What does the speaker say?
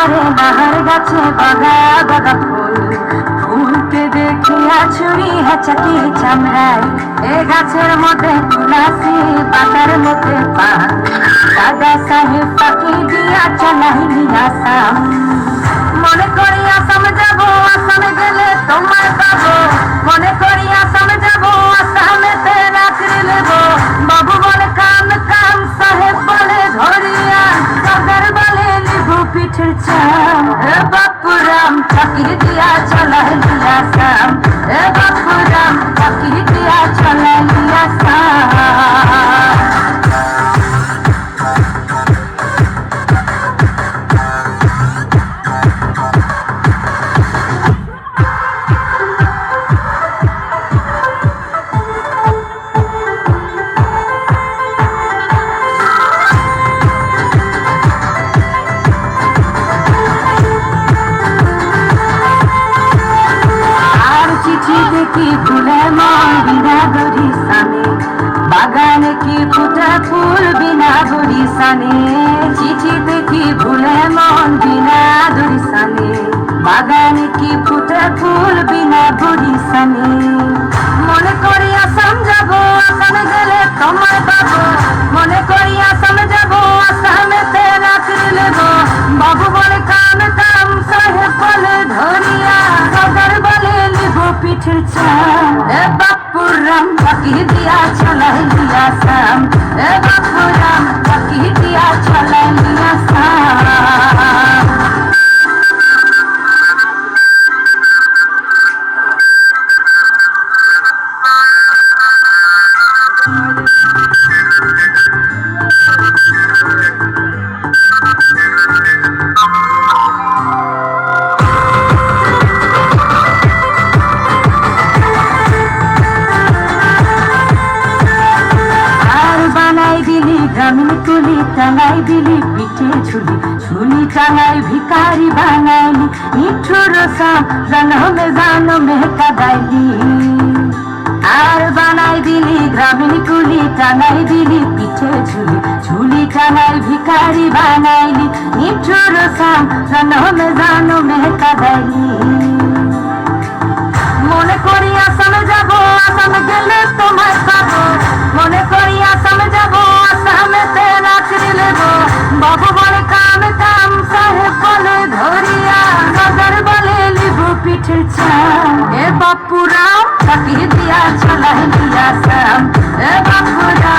আমার গাছে বাগা বাগা ফুল। ফুলতে দেখিয়া ছুরি হেঁচাকি চামড়ায় এ গাছের মধ্যে তুলাসি পাতার মধ্যে পান। দাদা সাহেব পাখি দিয়া চালাইলি নিয়া মনে বাপুরাম চাকরি দিয়া চলাই দিয়া দেখি ফুলে গরি সানে বাগানে কি ফুটে ফুল বিনা গরি সানে চিঠি দেখি ফুলে মন বিনা গরি সানে বাগানে কি ফুটে ফুল বিনা সানে মনে করি আসাম যাব আসামে গেলে তোমায় পাবো। মনে করি আসাম যাব আসামেতে রাত্রি নেব বাবু বলে কাম চাম এ বাপুরাম বাকি দিয়া চলাই দিয়া সাম এ বাপুরাম বাকি দিয়া দিলি তুলি টাঙাই দিলি, পিঠে ঝুলি ঝুলি টাঙাই ভিকারি বানাইলি মিঠুর সাম জনমে জানমে কাদাইলি আর বানাই দিলি, গ্রামীণ কুলি টাঙাই দিলি, পিঠে ঝুলি ঝুলি টাঙাই ভিকারি বানাইলি মিঠুর সাম জনমে জানমে কাদাইলি দিয়াছাম এ বাপুরা ফাঁকি দিয়াছ লাই দিয়াছাম এ বাপুরা